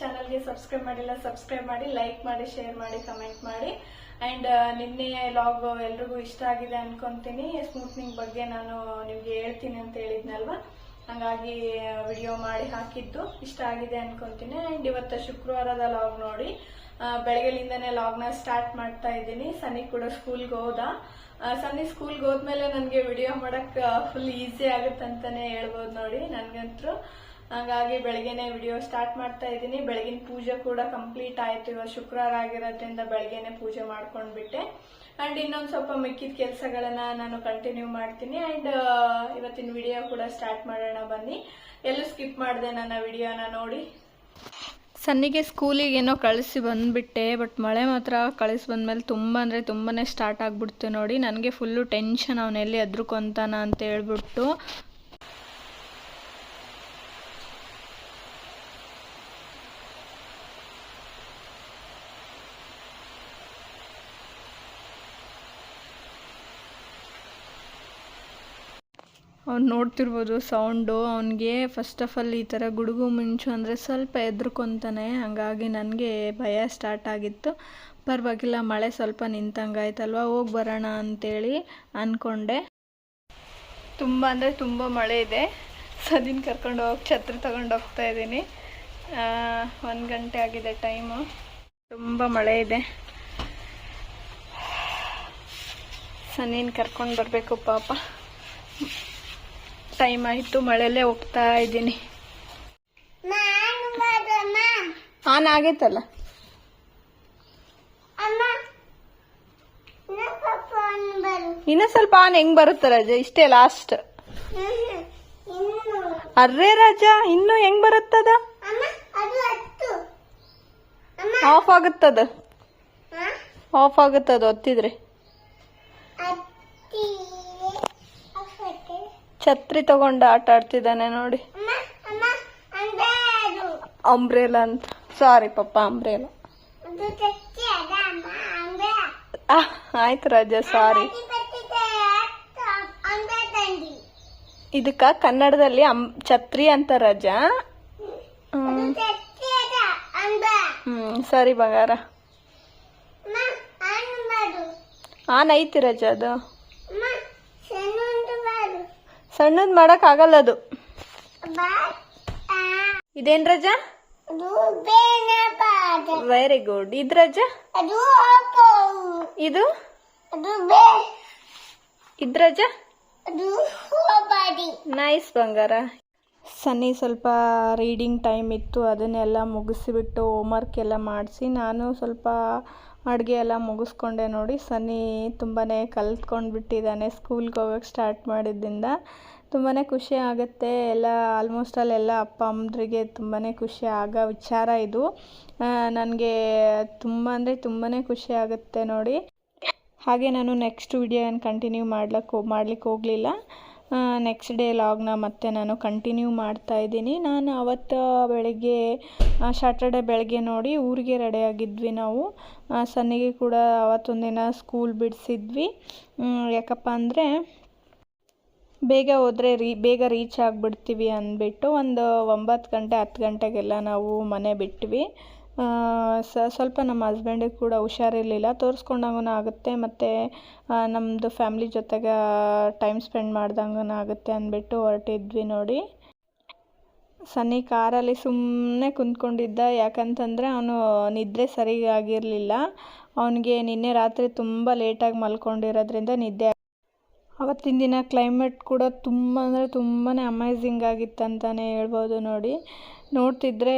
ಚಾನಲ್ಗೆ ಸಬ್ಸ್ಕ್ರೈಬ್ ಮಾಡಿಲ್ಲ ಸಬ್ಸ್ಕ್ರೈಬ್ ಮಾಡಿ ಲೈಕ್ ಮಾಡಿ ಶೇರ್ ಮಾಡಿ ಕಮೆಂಟ್ ಮಾಡಿ. ಅಂಡ್ ನಿನ್ನೆ ಲಾಗ್ ಎಲ್ರಿಗೂ ಇಷ್ಟ ಆಗಿದೆ ಅನ್ಕೊಂತೀನಿ. ಸ್ಮೂತ್ನಿಂಗ್ ಬಗ್ಗೆ ನಾನು ನಿಮ್ಗೆ ಹೇಳ್ತೀನಿ ಅಂತ ಹೇಳಿದ್ನಲ್ವಾ? ಹಂಗಾಗಿ ವಿಡಿಯೋ ಮಾಡಿ ಹಾಕಿದ್ದು. ಇಷ್ಟ ಆಗಿದೆ ಅನ್ಕೊಂತೀನಿ. ಅಂಡ್ ಇವತ್ತು ಶುಕ್ರವಾರದ ಲಾಗ್ ನೋಡಿ ಬೆಳಗ್ಗೆಲಿಂದನೇ ಲಾಗ್ನ ಸ್ಟಾರ್ಟ್ ಮಾಡ್ತಾ ಇದ್ದೀನಿ. ಸನಿ ಕೂಡ ಸ್ಕೂಲ್ಗೆ ಹೋದ. ಸನ್ನಿ ಸ್ಕೂಲ್ಗೆ ಹೋದ್ಮೇಲೆ ನನಗೆ ವಿಡಿಯೋ ಮಾಡೋಕ್ಕೆ ಫುಲ್ ಈಸಿ ಆಗುತ್ತಂತಾನೆ ಹೇಳ್ಬೋದು ನೋಡಿ ನನ್ಗಂತೂ ಹಾಗಾಗಿ ಬೆಳಗ್ಗೆನೆ ವಿಡಿಯೋ ಸ್ಟಾರ್ಟ್ ಮಾಡ್ತಾ ಇದ್ದೀನಿ. ಬೆಳಗಿನ ಪೂಜೆ ಕೂಡ ಕಂಪ್ಲೀಟ್ ಆಯಿತು. ಇವಾಗ ಶುಕ್ರವಾರ ಆಗಿರೋದ್ರಿಂದ ಬೆಳಗ್ಗೆನೆ ಪೂಜೆ ಮಾಡ್ಕೊಂಡ್ಬಿಟ್ಟೆ. ಆ್ಯಂಡ್ ಇನ್ನೊಂದು ಸ್ವಲ್ಪ ಮಿಕ್ಕಿದ ಕೆಲಸಗಳನ್ನ ನಾನು ಕಂಟಿನ್ಯೂ ಮಾಡ್ತೀನಿ. ಆ್ಯಂಡ್ ಇವತ್ತಿನ ವಿಡಿಯೋ ಕೂಡ ಸ್ಟಾರ್ಟ್ ಮಾಡೋಣ ಬನ್ನಿ. ಎಲ್ಲೂ ಸ್ಕಿಪ್ ಮಾಡಿದೆ ನನ್ನ ವಿಡಿಯೋನ ನೋಡಿ. ಸನ್ನಿಗೆ ಸ್ಕೂಲಿಗೆ ಏನೋ ಕಳಿಸಿ ಬಂದುಬಿಟ್ಟೆ ಬಟ್ ಮಳೆ ಮಾತ್ರ ಕಳಿಸಿ ಬಂದಮೇಲೆ ತುಂಬ ಅಂದರೆ ತುಂಬಾ ಸ್ಟಾರ್ಟ್ ಆಗಿಬಿಡ್ತು ನೋಡಿ. ನನಗೆ ಫುಲ್ಲು ಟೆನ್ಷನ್ ಅವನೆಲ್ಲಿ ಎದ್ರುಕೊಂತಾನ ಅಂತ ಹೇಳ್ಬಿಟ್ಟು. ಅವ್ನು ನೋಡ್ತಿರ್ಬೋದು ಸೌಂಡು ಅವನಿಗೆ ಫಸ್ಟ್ ಆಫ್ ಆಲ್ ಈ ಥರ ಗುಡುಗು ಮಿಂಚು ಅಂದರೆ ಸ್ವಲ್ಪ ಹೆದ್ರುಕೊತಾನೆ. ಹಾಗಾಗಿ ನನಗೆ ಭಯ ಸ್ಟಾರ್ಟ್ ಆಗಿತ್ತು. ಪರವಾಗಿಲ್ಲ, ಮಳೆ ಸ್ವಲ್ಪ ನಿಂತಂಗಾಯ್ತಲ್ವ? ಹೋಗಿ ಬರೋಣ ಅಂತೇಳಿ ಅಂದ್ಕೊಂಡೆ ತುಂಬ ಅಂದರೆ ತುಂಬ ಮಳೆ ಇದೆ. ಸದಿನ ಕರ್ಕೊಂಡು ಹೋಗಿ, ಛತ್ರಿ ತಗೊಂಡು ಹೋಗ್ತಾ ಇದ್ದೀನಿ. ಒಂದು ಗಂಟೆ ಆಗಿದೆ ಟೈಮು ತುಂಬ ಮಳೆ ಇದೆ. ಸನ್ನಿನ ಕರ್ಕೊಂಡು ಬರಬೇಕು ಪಾಪ. ಟೈಮ್ ಆಯಿತು, ಮಳೆಯಲ್ಲೇ ಹೋಗ್ತಾ ಇದ್ದೀನಿ. ಆನ್ ಆಗೈತಲ್ಲ? ಇನ್ನ ಸ್ವಲ್ಪ ಆನ್ ಹೆಂಗ್ ಬರುತ್ತೆ ರಜ? ಇಷ್ಟೇ ಲಾಸ್ಟ್ ಅರ್ರೇ ರಾಜ, ಇನ್ನು ಹೆಂಗ್ ಬರುತ್ತದ? ಆಫ್ ಆಗುತ್ತದ? ಆಫ್ ಆಗುತ್ತದ, ಒತ್ತಿದ್ರೆ? ಛತ್ರಿ ತಗೊಂಡು ಆಟ ಆಡ್ತಿದ್ದಾನೆ ನೋಡಿ. ಅಂಬ್ರೇಲ ಅಂತ. ಸಾರಿ ಪಪ್ಪ ಅಂಬ್ರೇಲ ಆಯ್ತು ರಾಜ ಸಾರಿ ಇದಕ್ಕ ಕನ್ನಡದಲ್ಲಿ ಅಂ ಛತ್ರಿ ಅಂತ ರಾಜ. ಹ್ಮ್. ಸರಿ ಬಂಗಾರ. ಆನ್ ಐತಿ ರಜ ಅದು. ಸಣ್ಣದ್ ಆಗಲ್ಲ ಅದು. ಇದೇನ್ ರಜ? ವೆರಿ ಗುಡ್ ಇದ್ ರಜ? ಇದು? ಇದ್ ರಜ? ನೈಸ್ ಬಂಗಾರ. ಸನ್ನಿ ಸ್ವಲ್ಪ ರೀಡಿಂಗ್ ಟೈಮ್ ಇತ್ತು, ಅದನ್ನೆಲ್ಲ ಮುಗಿಸಿಬಿಟ್ಟು ಹೋಮ್ವರ್ಕ್ ಎಲ್ಲ ಮಾಡಿಸಿ, ನಾನು ಸ್ವಲ್ಪ ಅಡುಗೆ ಎಲ್ಲ ಮುಗಿಸ್ಕೊಂಡೆ ನೋಡಿ. ಸನ್ನಿ ತುಂಬಾ ಕಲ್ತ್ಕೊಂಡು ಬಿಟ್ಟಿದ್ದಾನೆ. ಸ್ಕೂಲ್ಗೆ ಹೋಗೋಕ್ಕೆ ಸ್ಟಾರ್ಟ್ ಮಾಡಿದ್ದರಿಂದ ತುಂಬಾ ಖುಷಿ ಆಗುತ್ತೆ. ಎಲ್ಲ ಆಲ್ಮೋಸ್ಟ್ ಅಲ್ಲೆಲ್ಲ ಅಪ್ಪ ಅಮ್ಮರಿಗೆ ತುಂಬಾ ಖುಷಿ ಆಗೋ ವಿಚಾರ ಇದು. ನನಗೆ ತುಂಬ ಅಂದರೆ ತುಂಬಾ ಖುಷಿ ಆಗುತ್ತೆ ನೋಡಿ. ಹಾಗೆ ನಾನು ನೆಕ್ಸ್ಟ್ ವಿಡಿಯೋ ಏನು ಕಂಟಿನ್ಯೂ ಮಾಡ್ಲಿಕ್ಕೆ ಮಾಡ್ಲಿಕ್ಕೆ ಹೋಗಲಿಲ್ಲ. ನೆಕ್ಸ್ಟ್ ಡೇ ಲಾಗ್ನ ಮತ್ತೆ ನಾನು ಕಂಟಿನ್ಯೂ ಮಾಡ್ತಾ ಇದ್ದೀನಿ. ನಾನು ಅವತ್ತು ಬೆಳಗ್ಗೆ ಸ್ಯಾಟರ್ಡೆ ಬೆಳಗ್ಗೆ ನೋಡಿ ಊರಿಗೆ ರೆಡಿ ಆಗಿದ್ವಿ ನಾವು. ಸನ್ನಿಗೆ ಕೂಡ ಅವತ್ತೊಂದಿನ ಸ್ಕೂಲ್ ಬಿಡಿಸಿದ್ವಿ. ಯಾಕಪ್ಪ ಅಂದರೆ ಬೇಗ ಹೋದರೆ ರೀ, ಬೇಗ ರೀಚ್ ಆಗಿಬಿಡ್ತೀವಿ ಅಂದ್ಬಿಟ್ಟು ಒಂದು ಒಂಬತ್ತು ಗಂಟೆ, ಹತ್ತು ಗಂಟೆಗೆಲ್ಲ ನಾವು ಮನೆ ಬಿಟ್ವಿ. ಸ, ಸ್ವಲ್ಪ ನಮ್ಮ ಹಸ್ಬೆಂಡಿಗೆ ಕೂಡ ಹುಷಾರಿರಲಿಲ್ಲ. ತೋರಿಸ್ಕೊಂಡಂಗೂ ಆಗುತ್ತೆ. ಮತ್ತು ನಮ್ಮದು ಫ್ಯಾಮ್ಲಿ ಜೊತೆಗೆ ಟೈಮ್ ಸ್ಪೆಂಡ್ ಮಾಡ್ದಂಗೂ ಆಗುತ್ತೆ ಅಂದ್ಬಿಟ್ಟು ಹೊರಟಿದ್ವಿ ನೋಡಿ. ಸನ್ನಿ ಕಾರಲ್ಲಿ ಸುಮ್ಮನೆ ಕುಂತ್ಕೊಂಡಿದ್ದ. ಯಾಕಂತಂದರೆ ಅವನು ನಿದ್ರೆ ಸರಿಯಾಗಿರಲಿಲ್ಲ. ಅವನಿಗೆ ನಿನ್ನೆ ರಾತ್ರಿ ತುಂಬ ಲೇಟಾಗಿ ಮಲ್ಕೊಂಡಿರೋದ್ರಿಂದ ನಿದ್ದೆ ಅವತ್ತಿನ ದಿನ ಕ್ಲೈಮೇಟ್ ಕೂಡ ತುಂಬ ಅಂದರೆ ತುಂಬಾ ಅಮೇಝಿಂಗ್ ಆಗಿತ್ತಂತಲೇ ಹೇಳ್ಬೋದು ನೋಡಿ. ನೋಡ್ತಿದ್ರೆ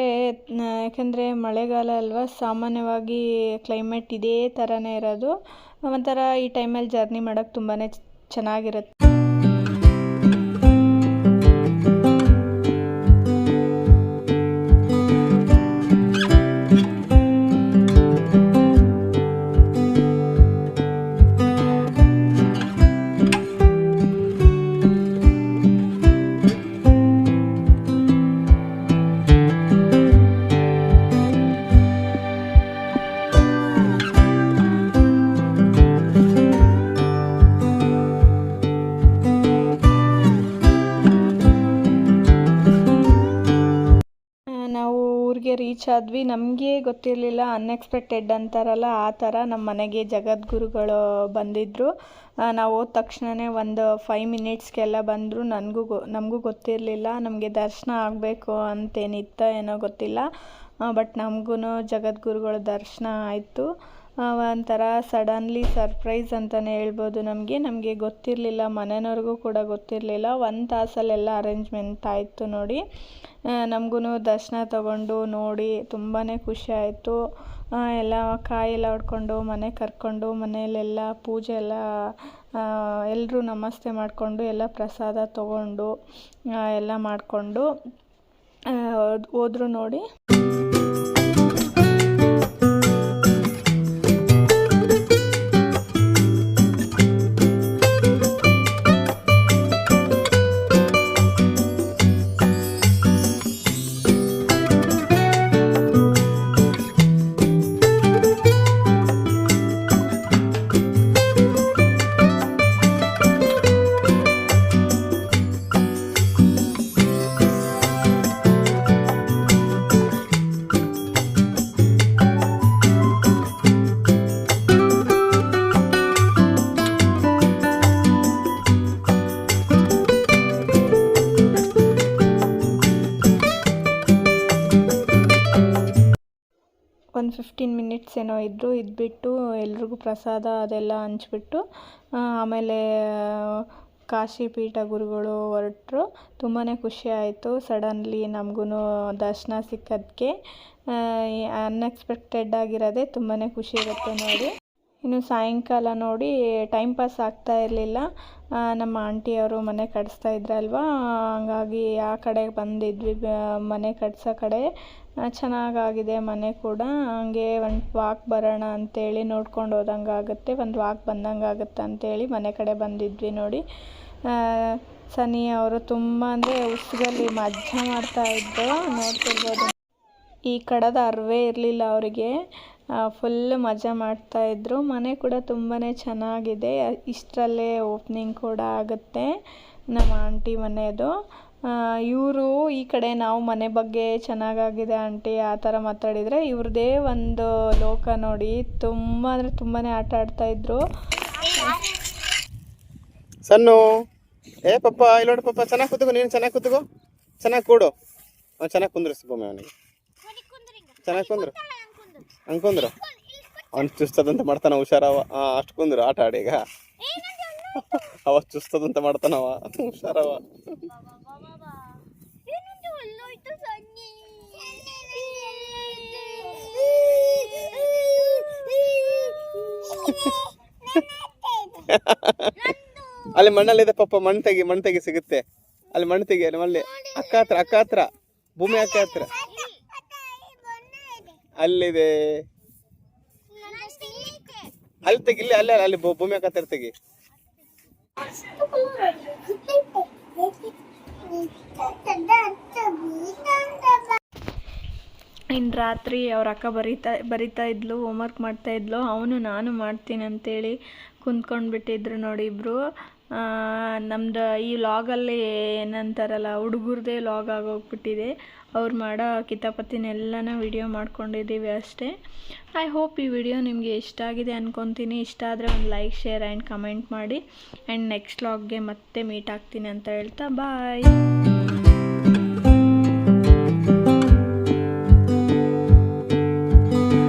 ಯಾಕೆಂದರೆ ಮಳೆಗಾಲ ಅಲ್ವಾ, ಸಾಮಾನ್ಯವಾಗಿ ಕ್ಲೈಮೇಟ್ ಇದೇ ಥರನೇ ಇರೋದು. ಒಂಥರ ಈ ಟೈಮಲ್ಲಿ ಜರ್ನಿ ಮಾಡೋಕ್ಕೆ ತುಂಬಾ ಚೆನ್ನಾಗಿರುತ್ತೆ. ರೀಚ್ ಆದ್ವಿ. ನಮಗೆ ಗೊತ್ತಿರಲಿಲ್ಲ ಅನ್ಎಕ್ಸ್ಪೆಕ್ಟೆಡ್ ಅಂತಾರಲ್ಲ, ಆ ಥರ ನಮ್ಮ ಮನೆಗೆ ಜಗದ್ಗುರುಗಳು ಬಂದಿದ್ದರು ನಾವು ಹೋದ ತಕ್ಷಣವೇ ಒಂದು ಫೈವ್ ಮಿನಿಟ್ಸ್ಗೆಲ್ಲ ಬಂದರು. ನನಗೂ ಗೊ, ನಮಗೂ ಗೊತ್ತಿರಲಿಲ್ಲ, ನಮಗೆ ದರ್ಶನ ಆಗಬೇಕು ಅಂತೇನಿತ್ತ ಏನೋ ಗೊತ್ತಿಲ್ಲ. ಬಟ್ ನಮಗೂ ಜಗದ್ಗುರುಗಳ ದರ್ಶನ ಆಯಿತು. ಒಂಥರ ಸಡನ್ಲಿ ಸರ್ಪ್ರೈಸ್ ಅಂತಲೇ ಹೇಳ್ಬೋದು ನಮಗೆ. ನಮಗೆ ಗೊತ್ತಿರಲಿಲ್ಲ, ಮನೆಯವ್ರಿಗೂ ಕೂಡ ಗೊತ್ತಿರಲಿಲ್ಲ. ಒಂದು ತಾಸಲ್ಲೆಲ್ಲ ಅರೇಂಜ್ಮೆಂಟ್ ಆಯಿತು ನೋಡಿ. ನಮಗೂ ದರ್ಶನ ತಗೊಂಡು ನೋಡಿ ತುಂಬಾ ಖುಷಿ ಆಯಿತು. ಎಲ್ಲ ಕಾಯೆಲ್ಲ ಹೊಡ್ಕೊಂಡು ಮನೆಗೆ ಕರ್ಕೊಂಡು, ಮನೆಯಲ್ಲೆಲ್ಲ ಪೂಜೆ ಎಲ್ಲ ಎಲ್ಲರೂ ನಮಸ್ತೆ ಮಾಡಿಕೊಂಡು ಎಲ್ಲ ಪ್ರಸಾದ ತಗೊಂಡು ಎಲ್ಲ ಮಾಡಿಕೊಂಡು ಹೋದ್ರು ನೋಡಿ. ಒಂದು ಫಿಫ್ಟೀನ್ ಮಿನಿಟ್ಸ್ ಏನೋ ಇದ್ದರು ಇದ್ಬಿಟ್ಟು ಎಲ್ರಿಗೂ ಪ್ರಸಾದ ಅದೆಲ್ಲ ಹಂಚ್ಬಿಟ್ಟು ಆಮೇಲೆ ಕಾಶಿ ಪೀಠ ಗುರುಗಳು ಹೊರಟರು. ತುಂಬಾ ಖುಷಿ ಆಯಿತು. ಸಡನ್ಲಿ ನಮಗೂ ದರ್ಶನ ಸಿಕ್ಕೋದಕ್ಕೆ ಅನ್ಎಕ್ಸ್ಪೆಕ್ಟೆಡ್ ಆಗಿರೋದೇ ತುಂಬಾ ಖುಷಿ ಇರುತ್ತೆ ನೋಡಿ. ಇನ್ನು ಸಾಯಂಕಾಲ ನೋಡಿ ಟೈಮ್ ಪಾಸ್ ಆಗ್ತಾ ಇರಲಿಲ್ಲ. ನಮ್ಮ ಆಂಟಿಯವರು ಮನೆ ಕಟ್ಸ್ತಾ ಇದ್ರಲ್ವ? ಹಂಗಾಗಿ ಆ ಕಡೆ ಬಂದಿದ್ವಿ ಮನೆ ಕಟ್ಸೋ ಕಡೆ. ಚೆನ್ನಾಗಾಗಿದೆ ಮನೆ ಕೂಡ. ಹಂಗೆ ಒಂದು ವಾಕ್ ಬರೋಣ ಅಂತೇಳಿ ನೋಡ್ಕೊಂಡು ಹೋದಂಗೆ ಆಗುತ್ತೆ. ಒಂದು ವಾಕ್ ಬಂದಂಗೆ ಆಗುತ್ತೆ ಅಂತೇಳಿ ಮನೆ ಕಡೆ ಬಂದಿದ್ವಿ ನೋಡಿ. ಸನಿ ಅವರು ತುಂಬ ಅಂದರೆ ಮಾಡ್ತಾ ಇದ್ದೋ ಮಾಡ್ತಾಯಿದ್ರು ನೋಡ್ತಿರ್ಬೋದು. ಈ ಕಡದ ಅರಿವೇ ಇರಲಿಲ್ಲ ಅವರಿಗೆ. ಫುಲ್ ಮಜಾ ಮಾಡ್ತಾಯಿದ್ರು ಮನೆ ಕೂಡ ತುಂಬಾ ಚೆನ್ನಾಗಿದೆ. ಇಷ್ಟರಲ್ಲೇ ಓಪ್ನಿಂಗ್ ಕೂಡ ಆಗುತ್ತೆ ನಮ್ಮ ಆಂಟಿ ಮನೆಯದು ಇವರು ಈ ಕಡೆ ನಾವು ಮನೆ ಬಗ್ಗೆ ಚೆನ್ನಾಗಾಗಿದೆ ಆಂಟಿ ಆ ಥರ ಮಾತಾಡಿದರೆ. ಇವ್ರದ್ದೇ ಒಂದು ಲೋಕ ನೋಡಿ ತುಂಬ ಅಂದರೆ ತುಂಬಾ ಆಟ ಆಡ್ತಾಯಿದ್ರು ಸಣ್ಣ ಏ ಪಪ್ಪ ಇಲ್ಲ ನೋಡಿ ಪಪ್ಪ ಚೆನ್ನಾಗಿ ಕೂತ್ಕೋ ನೀನು ಚೆನ್ನಾಗಿ ಕೂತ್ಕೋ. ಚೆನ್ನಾಗಿ ಕೂಡು. ಚೆನ್ನಾಗಿ ಕುಂದ್ರಿಸು ಅವನಿಗೆ. ಚೆನ್ನಾಗಿ ಕುಂದ್ರು. ಹಂಗೆ ಕುಂದ್ರು ಅವ್ನು ಚುಸ್ತದಂತ ಮಾಡ್ತಾನ ಹುಷಾರವ. ಅಷ್ಟು ಕುಂದ್ರು ಆಟ ಆಡಿ ಈಗ ಅವ ಚುಸ್ತದಂತ ಮಾಡ್ತಾನವ. ಹುಷಾರವ. ಅಲ್ಲಿ ಮಣ್ಣಲ್ಲಿದೆ ಪಪ್ಪ ಮಣ್ಣು ತೆಗಿ ಮಣ್ಣು ತೆಗಿ ಸಿಗುತ್ತೆ. ಅಲ್ಲಿ ಮಣ್ಣು ತೆಗಿ, ಅಲ್ಲಿ ಮಲ್ಲಿ ಅಕ್ಕ ಹತ್ರ ಅಕ್ಕ ಹತ್ರ ಭೂಮಿ ಅಕ್ಕ ಹತ್ರ ಅಲ್ಲಿದೆ. ಅಲ್ಲಿ ತೆಗಿ, ಇಲ್ಲಿ, ಅಲ್ಲೇ, ಅಲ್ಲಿ ಭೂಮಿ ಅಕ್ಕ ಹತ್ರ ತೆಗಿ. ಇನ್ನು ರಾತ್ರಿ ಅವ್ರ ಅಕ್ಕ ಬರೀತಾ ಬರಿತಾ ಇದ್ಲು ಹೋಮ್ವರ್ಕ್ ಮಾಡ್ತಾ ಇದ್ಲು. ಅವನು ನಾನು ಮಾಡ್ತೀನಿ ಅಂತೇಳಿ ಕುಂತ್ಕೊಂಡು ಬಿಟ್ಟಿದ್ರು ನೋಡಿ ಇಬ್ಬರು ನಮ್ದು ಈ ಲಾಗಲ್ಲಿ ಏನಂತಾರಲ್ಲ, ಹುಡುಗರದೇ ಲಾಗ್ ಆಗೋಗ್ಬಿಟ್ಟಿದೆ. ಅವ್ರು ಮಾಡೋ ಕಿತಾಪತಿನೆಲ್ಲನ ವಿಡಿಯೋ ಮಾಡ್ಕೊಂಡಿದ್ದೀವಿ ಅಷ್ಟೇ. ಐ ಹೋಪ್ ಈ ವಿಡಿಯೋ ನಿಮಗೆ ಇಷ್ಟ ಆಗಿದೆ ಅಂದ್ಕೊತೀನಿ ಇಷ್ಟ ಆದರೆ ಒಂದು ಲೈಕ್ ಶೇರ್ ಆ್ಯಂಡ್ ಕಮೆಂಟ್ ಮಾಡಿ. ಆ್ಯಂಡ್ ನೆಕ್ಸ್ಟ್ ವ್ಲಾಗ್ಗೆ ಮತ್ತೆ ಮೀಟ್ ಆಗ್ತೀನಿ ಅಂತ ಹೇಳ್ತಾ ಬಾಯ್